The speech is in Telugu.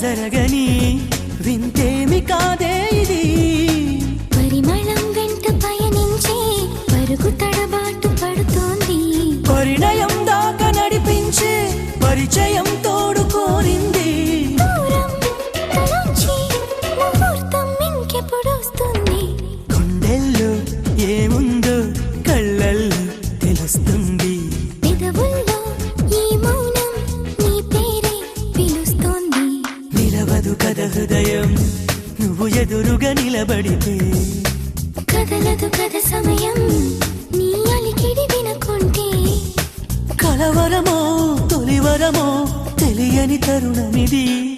జరగని వింతేమి కాదే ఇది. పరిమళం వెంట పయనించే పరుగు తడబాటు పడుతోంది. పరిణయం దాకా నడిపించే పరిచయం కథ హృదయం నువ్వు ఎదురుగా నిలబడితే. కదలదు కథ సమయం నీ అలికిడి వినకుంటే. కలవరమో తొలివరమో తెలియని తరుణమిది.